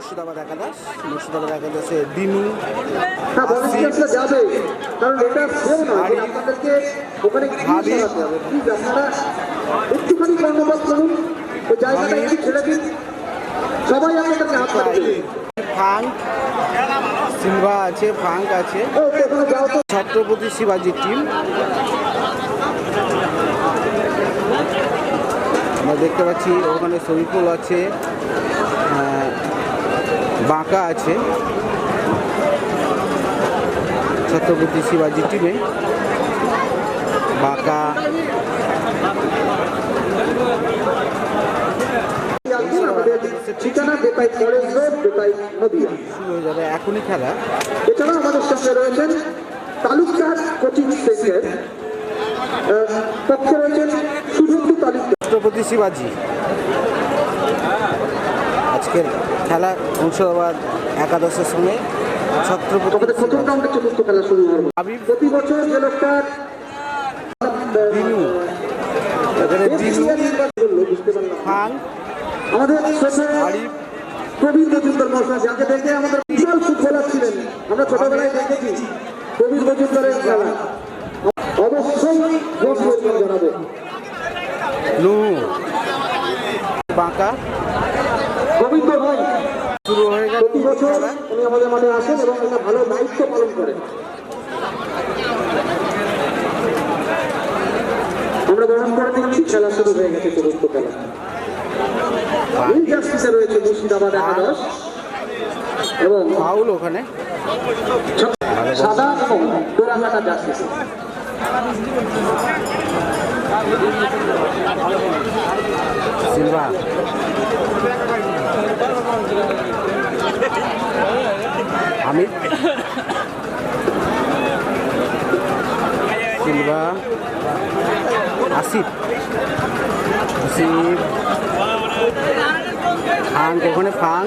মুর্শিদাবাদ একাদশ মুর্শিদাবাদ একাদশে দিনু হ্যাঁ একটুখানি কর্ণপাত করুন। ওই জায়গাটা একটু ছেড়ে দিন। সবাই হাত পাঠিয়ে ফাঙ্ক সিলভা আছে ফাঙ্ক আছে। ছত্রপতি শিবাজির টিম আমরা দেখতে পাচ্ছি ওখানে শরীফুল আছে। বাঁকা আছে। ছত্রপতি শিবাজি টিমে বাঁকা। ঠিকানা বেতাই কলেজ রোড বেতাই নদীয়া। শুরু হয়ে যাবে এখনই খেলা। এছাড়াও আমাদের সঙ্গে রয়েছেন তালুকদার কোচিং সেন্টার। আহ, পক্ষে রয়েছেন শুভেন্দু তালুকদার। ছত্রপতি শিবাজি। আজকের খেলা মুর্শিদাবাদ একাদশের সঙ্গে ছত্রপতি প্রথম রাউন্ডে চতুর্থ খেলা শুরু হবে। প্রতি বছর যে এখানে ফাং আমাদের প্রবীর মজুমদার মহাশয় যাকে দেখে আমাদের বিশাল ফুটবলার ছিলেন আমরা ছোটবেলায় দেখেছি প্রবীর মজুমদারের খেলা অবশ্যই জোর ওয়েলকাম জানাব নু বাঁকা গোবিন্দ ভাই শুরু হয়ে গেল প্রতি বছর উনি আমাদের মাঠে আসেন এবং একটা ভালো দায়িত্ব পালন করেন আমরা গ্রহণ করে নিচ্ছি খেলা শুরু হয়ে গেছে চতুর্থ খেলা নীল জার্সিতে রয়েছে মুর্শিদাবাদ একাদশ এবং ফাউল ওখানে। সাদা এবং ডোরাকাটা jersey Silva. Amir Silva. Asif. Asif. ফাং ওখানে ফাং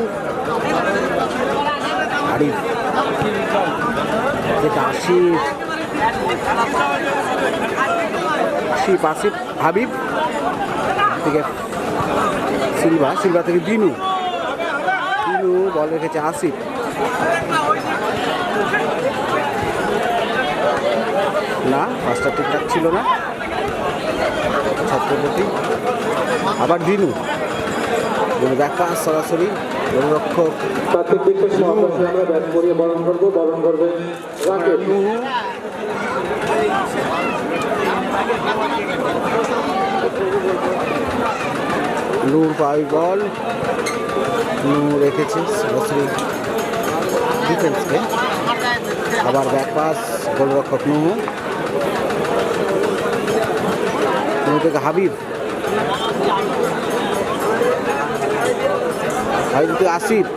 আরিফ যেটা আসিফ আসিফ আসিফ হাবিব। থেকে সিলভা সিলভা থেকে দিনু। দিনু বল রেখেছে আসিফ। না, পাঁচটা ঠিকঠাক ছিল না। ছত্রপতি। আবার দিনু। দেখা সরাসরি গোলরক্ষক আমরা ব্যাট করিয়ে বরণ করব বরণ করবে রাকেশ। নূর পাই বল নূর রেখেছে সরাসরি ডিফেন্সকে আবার ব্যাক পাস গোলরক্ষক নুহু নুহু থেকে হাবিব। থেকে আসিফ।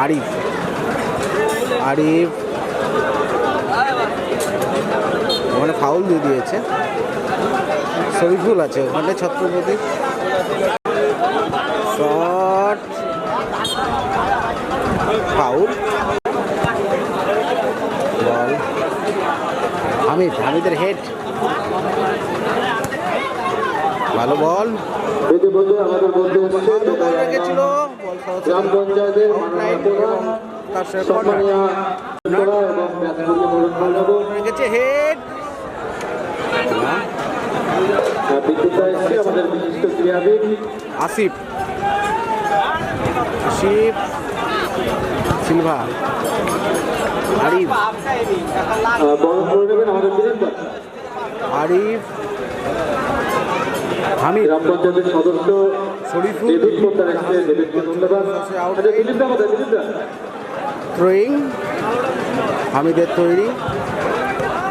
আরিফ। আরিফ। ওখানে ফাউল দিয়ে দিয়েছে। শরীফুল আছে ওখানে Chhatrapati shot foul ball Hamid হামিদের হেড ভালো বল এতে বলতে আমাদের বলতে এসেছে ভালো বল রেখেছিল বল গ্রাম পঞ্চায়েতের সম্মানীয় এবং হেড আমাদের বিশিষ্ট ক্রীড়াবিদ আসিফ আসিফ সিলভা আরিফ আহ, বরণ করে নেবেন আমাদের আরিফ হামিদ গ্রাম পঞ্চায়েতের সদস্য ধন্যবাদ। আচ্ছা থ্রোয়িং হামিদের তৈরি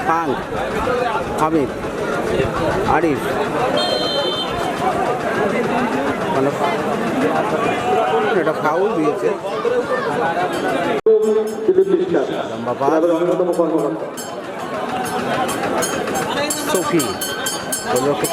ফাং হামিদ আরিফ। মানে এটা ফাউল দিয়েছে। অন্যতম কর্মকর্তা। সফি গোলরক্ষক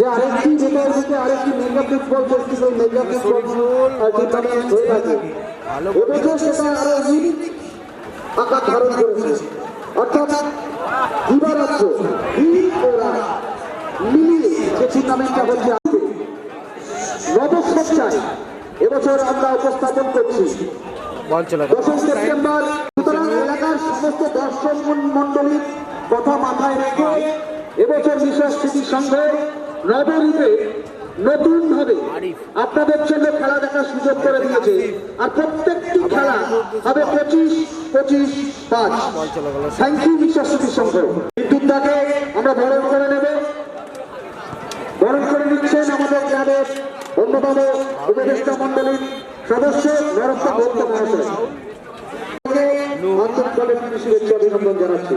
যে আরেকটি যেটা হচ্ছে আরেকটি mega football festival mega football tournament হয়ে থাকে। ভালো সেটা আরও ইউনিক আকার ধারণ করেছে। অর্থাৎ দিবারাজ্য ভিড় ওরা মিলিয়ে যে টুর্নামেন্টটা হচ্ছে নবসজ্জায় এবছর আমরা উপস্থাপন করছি। বল দশম সেপ্টেম্বর সুতরাং এলাকার সমস্ত দর্শক মন্ডলীর কথা মাথায় রেখে এবছর বিশেষ স্মৃতি সংঘ নবরূপে নতুন ভাবে আপনাদের জন্য খেলা দেখার সুযোগ করে দিয়েছে। আর প্রত্যেকটি খেলা হবে পঁচিশ পঁচিশ পাঁচ। থ্যাংক ইউ বিশ্বাস স্মৃতি সংঘ বিদ্যুৎটাকে আমরা বরণ করে নেব। বরণ করে নিচ্ছেন আমাদের গ্রামের অন্যতম উপদেষ্টা মন্ডলীর সদস্য নরস্তা ভক্ত মহাশয়। আন্তরিকভাবে শুভেচ্ছা অভিনন্দন জানাচ্ছি।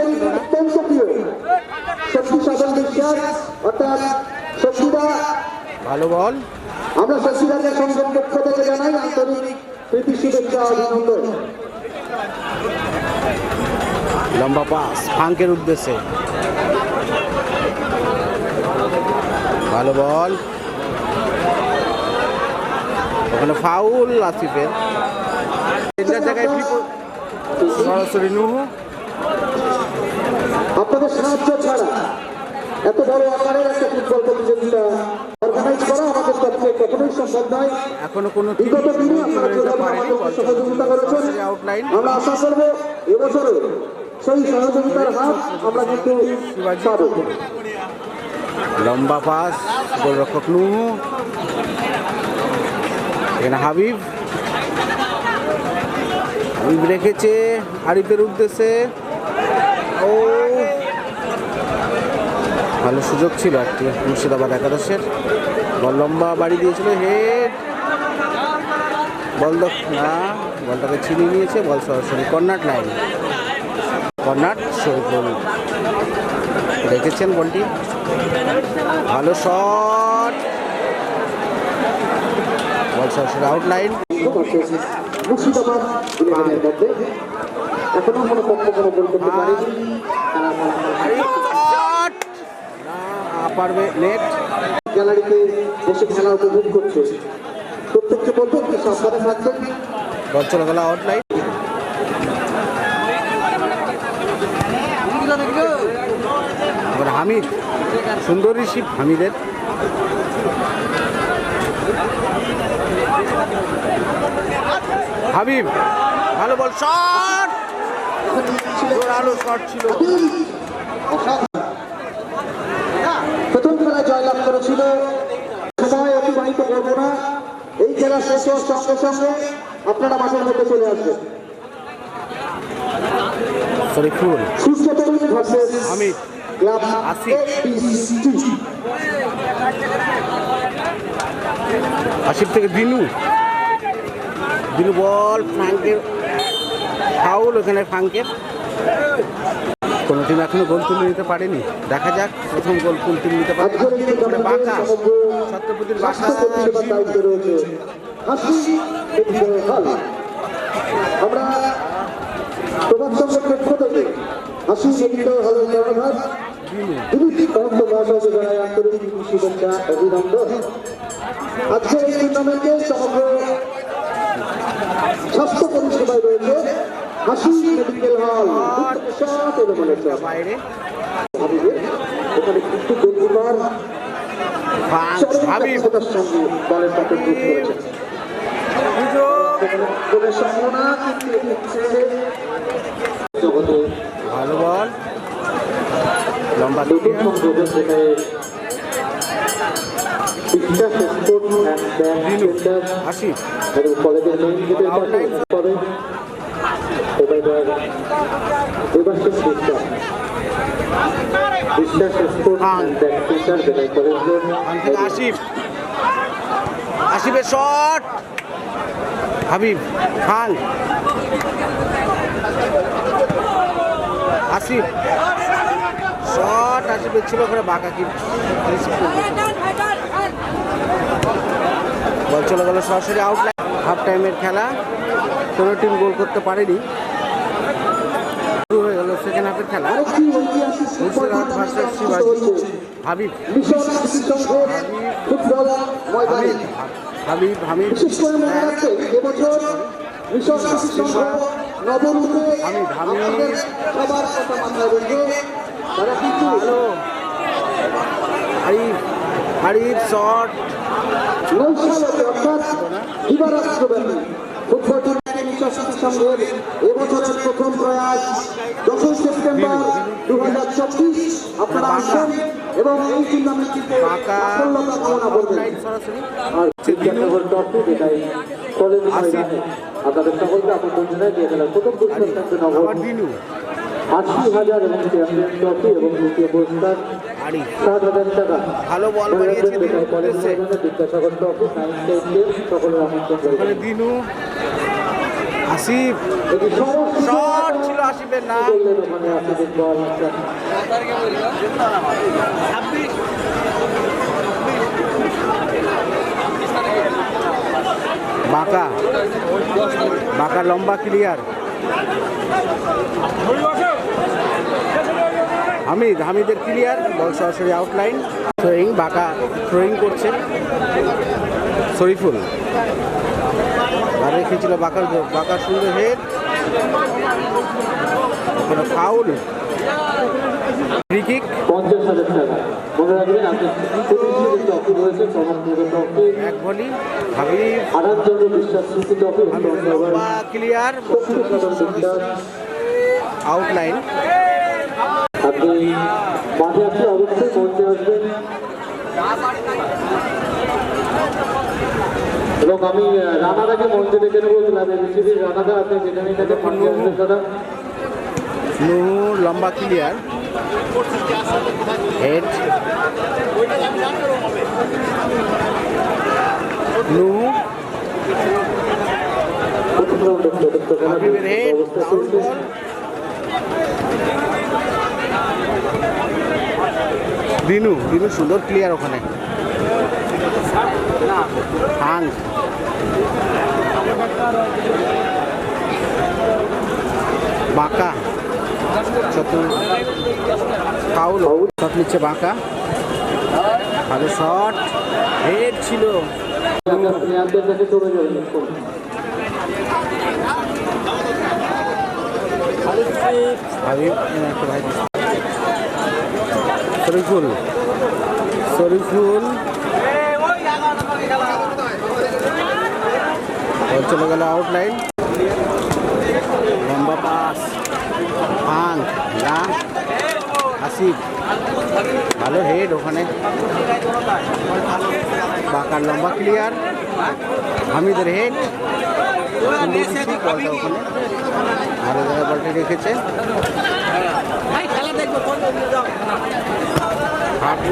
ভালো বল। আমরা সংঘের পক্ষ থেকে জানাই আন্তরিক প্রীতি শুভেচ্ছা অভিনন্দন। লম্বা পাস ফাঙ্কের উদ্দেশ্যে। ভালো বল। ওখানে ফাউল আসিফের। তিনটার জায়গায় সরাসরি নুহু। আপনাদের সাহায্য ছাড়া এত বড় আকারের একটা ফুটবল প্রতিযোগিতা অর্গানাইজ করা আমাদের পক্ষে কখনোই সম্ভব নয় এখনও কোনো বিগত দিনে আপনারা যেভাবে আমাদেরকে সহযোগিতা করেছেন। আমরা আশা করব এবছরও সেই সহযোগিতার হাত আমরা কিন্তু পাবো। লম্বা পাস গোলরক্ষক নুহু। এখানে হাবিব। হাবিব রেখেছে আরিফের উদ্দেশ্যে। ও ভালো সুযোগ ছিল একটি মুর্শিদাবাদ একাদশের। বল লম্বা বাড়ি দিয়েছিল হেড। বল না বলটাকে ছিনিয়ে নিয়েছে বল সরাসরি কর্নাট লাইন। কর্নাট শরীফুল রেখেছেন বলটি? ভালো শট। বল সরাসরি আউটলাইন মুর্শিদাবাদ ইলেভেনের এখনও কোনো পক্ষ কোনো গোল করতে পারেনি। পারবে নেট গ্যালারিতে বসে খেলা উপভোগ করছে। প্রত্যেককে বলব একটু সাবধানে থাকবেন? বল চলে গেল আউটলাইন হামিদ সুন্দর রিসিভ হামিদের। হাবিব ভালো বল শট জোরালো শট ছিল। খেলায় জয়লাভ করেছিল। সময় অতিবাহিত করব না। এই খেলা শেষ হওয়ার সঙ্গে সঙ্গে আপনারা মাঠের মধ্যে চলে আসবেন। শরীফুল সুস্থ তরুণ ভার্সেস হামিদ ক্লাব আসিফ থেকে দিনু। দিনু বল ফ্রাঙ্কের। ফাউল ওখানে ফ্রাঙ্কের। কোনো টিম এখনও গোল তুলে নিতে পারেনি। দেখা যাক প্রথম গোল কোন টিম নিতে পারে। বাঁকা। সমগ্র ছত্রপতির আমরা প্রভাত সংঘের পক্ষ থেকে হাসি মেডিকেল হলের কর্ণধার দিলীপ মহন্ত মহাশয়কে জানাই আন্তরিক শুভেচ্ছা অভিনন্দন। আজকের এই টুর্নামেন্টে স্বাস্থ্য পরিষেবায় রয়েছে হাসি মেডিকেল হল সব এলোমেলো চল। বাইরে হাবিবের কিন্তু গোলকিপার ফাং চরম হাবিব দক্ষতার সঙ্গে দলের সাথে যোগ করেছেন গোলের সম্ভাবনা কিন্তু এসেছে জগতে ভালো বল লম্বা ক্লিয়ার সংযোজন যেখানে বিশ্বাস স্পোর্ট অ্যান্ড এবং কলেজের মেইন গেটের পাশে আসিফ। আসিফের শট হাবিব, খান। আসিফ। শট আসিফের ছিল ওখানে, বাঁকা কি বল চলে গেল সরাসরি আউটলাইন হাফ টাইমের খেলা। কোনো টিম গোল করতে পারেনি শুরু হয়ে গেল সেকেন্ড হাফের খেলা। মুর্শিদাবাদ ভার্সেস শিবাজি। হাবিব। হাবিব হাবিব হামিদ হামিদ, হামিদ। ভালো। আরিফ আরিফ শট। টুর্নামেন্টে সংঘের এবছরের প্রথম প্রয়াস দশই সেপ্টেম্বর দু হাজার চব্বিশ আপনারা আসবেন এবং এই টুর্নামেন্টটিতে সাফল্যতা কামনা করবেন আর বিদ্যাসাগর ট্রফি যেটাই কলেজ ময়দানে আপনাদের সকলকে আমন্ত্রণ জানাই যে খেলার প্রথম পুরস্কার আশি হাজার এবং চ্যাম্পিয়ন ট্রফি এবং দ্বিতীয় পুরস্কার সাত হাজার টাকা ভালো বল বানিয়েছে বিদ্যাসাগর ট্রফি নাইন সকলের আমন্ত্রণ আসিফ ছিল আসিফের না বাঁকা। বাঁকা, লম্বা ক্লিয়ার হামিদ, হামিদের ক্লিয়ার বল সরাসরি আউটলাইন থ্রোয়িং বাঁকা থ্রোয়িং করছে। শরীফুল। রেখেছিল বাঁকার বাঁকার সুন্দর হেড। ফাউল পঞ্চাশ হাজার টাকা। মনে রাখবেন আপনি এক ভলি হাবিব বিশ্বাস ক্লিয়ার আউটলাইন আপনি মাঠে আসলে অবশ্যই মঞ্চে আসবেন। এবং আমি রানাদাকে মঞ্চে ডেকে নেব রানাদা আপনি আসবেন দাদা। লম্বা clear head Nuhu. Head Dinu Dinu সুন্দর ক্লিয়ার ওখানে। হাং বাঁকা ফাউল শট নিচ্ছে বাঁকা ভালো শট হেড ছিল। আপনার প্লেয়ারদের কাছে চলে যাবেন হাবিব একটা ভাই দিচ্ছে। শরীফুল শরীফুল বল চলে গেল আউটলাইন লম্বা পাস হাং না আসিফ ভালো হেড ওখানে। বাঁকার লম্বা ক্লিয়ার হামিদের হেড বলটা ওখানে। ভালো জায়গায় বলটা রেখেছে। হাবু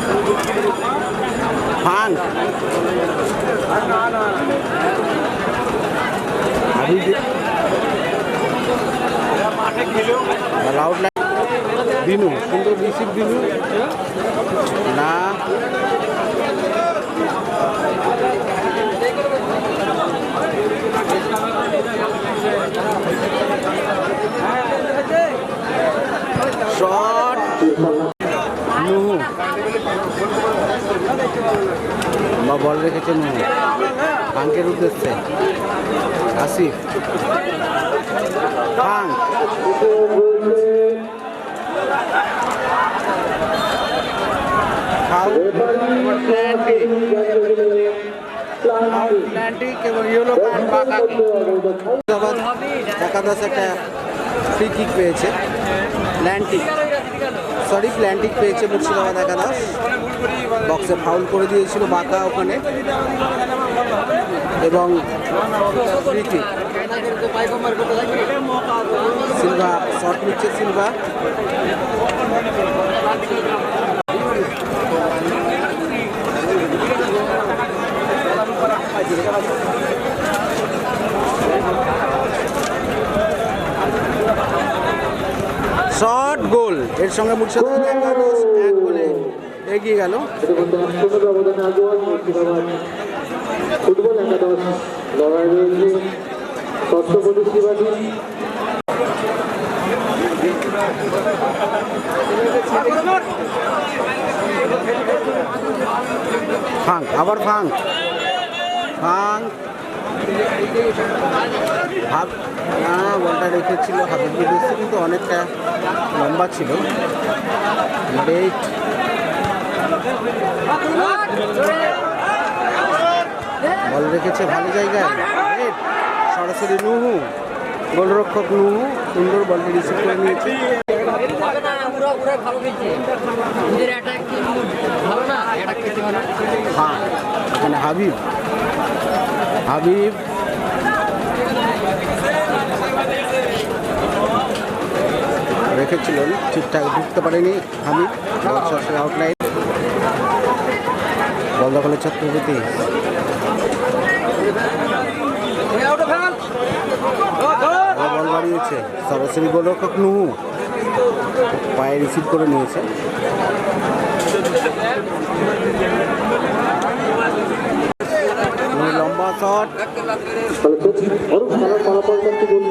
ফান লাউড লাইন দিনু কিন্তু রিসিভ দিনু না আটলান্টিক আটলান্টিক এবং ইয়েলো কার্ড একাদশ একটা ফ্রি কিক পেয়েছে। প্ল্যান্টিক সরি প্ল্যান্টিক পেয়েছে মুর্শিদাবাদ একাদশ। বক্সে ফাউল করে দিয়েছিল বাঁকা ওখানে। এবং সিলভা, শট নিচ্ছে সিলভা। Short goal. এর সঙ্গে মুর্শিদাবাদ এগিয়ে গেল। ফুটবল ফাং আবার ফাং ফাং হাফ না, বলটা রেখেছিল হাফের কিন্তু অনেকটা লম্বা ছিল। ডেট বল রেখেছে ভালো জায়গায়। সরাসরি নুহু, গোলরক্ষক নুহু, সুন্দর বলটি রিসিভ করে নিয়েছে। হ্যাঁ এখানে হাবিব। হাবিব। রেখেছিলেন, ঠিকঠাক ঢুকতে পারেনি হাবিব। বল আউটলাইন বল দখলের ছত্রপতি। বল বাড়িয়েছে সরাসরি গোলরক্ষক নুহু। পায়ে রিসিভ করে নিয়েছে। লম্বা শট। অরূপ খেলার ফলাফলটা কি বলব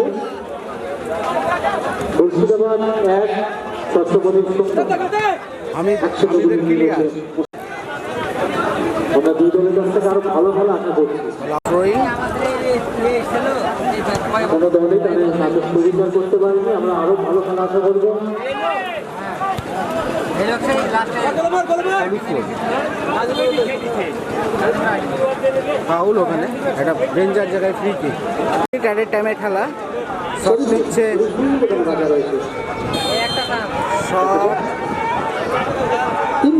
এক আমি হামিদের ক্লিয়ার আমরা দুই দলের কাছ থেকে আরও ভালো ভালো আশা করছি। কোনো দলই তাদের নাটক পরিষ্কার করতে পারেনি আমরা আরও ভালো খেলা আশা করব। ফাউল ওখানে একটা ডেঞ্জার জায়গায় ফ্রি কিক অ্যাডের টাইমে খেলা শট নিচ্ছে শট তিন মিনিট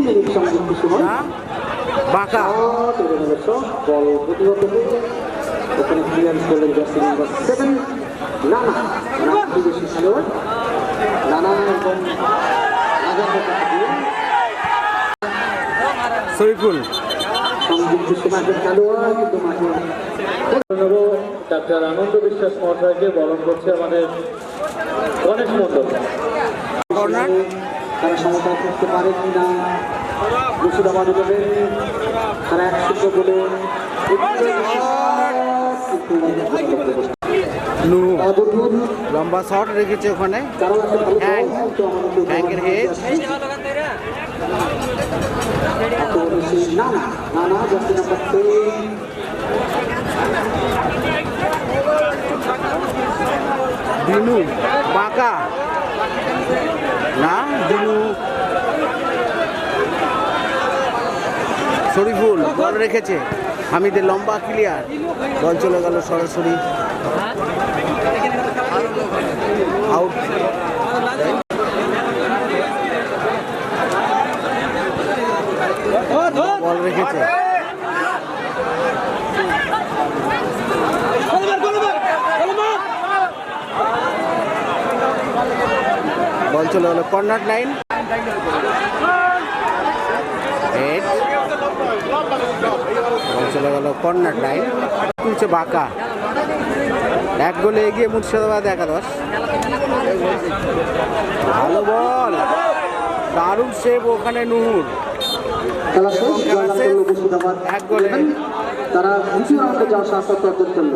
সংযুক্ত সময় না বাঁকা। শট এবং হলো শট বল প্রতিহত হয়েছে ওখানে ক্লিয়ারেন্স করলেন জার্সি নাম্বার সেভেন নানা নানা বিদেশি খেলোয়াড় নানা এবং রাজার কাছে দিয়ে শরীফুল। সংযুক্ত সময় খেলোয়াড় কিন্তু মাঠে নেব ডাক্তার আনন্দ বিশ্বাস মহাশয়কে বরণ করছে আমাদের গণেশ কর্নার। তারা সমতা করতে পারে কি না মুর্শিদাবাদ বলেন তারা এক শূন্য লম্বা শট রেখেছে ওখানে। না না না না দিনু বাঁকা। না দিনু। শরীফুল বল রেখেছে। হামিদের লম্বা ক্লিয়ার। বল চলে গেল সরাসরি। আউট বল রেখেছে। বল চলে গেল। কর্নার লাইন হেড বল চলে গেল কর্নার লাইন। তুলছে বাঁকা। এক গোলে এগিয়ে মুর্শিদাবাদ একাদশ। ভালো বল। দারুণ সেভ ওখানে নুহুর। এক গোলে। তারা দ্বিতীয় রাউন্ডে যাওয়ার সাহস অর্জন করল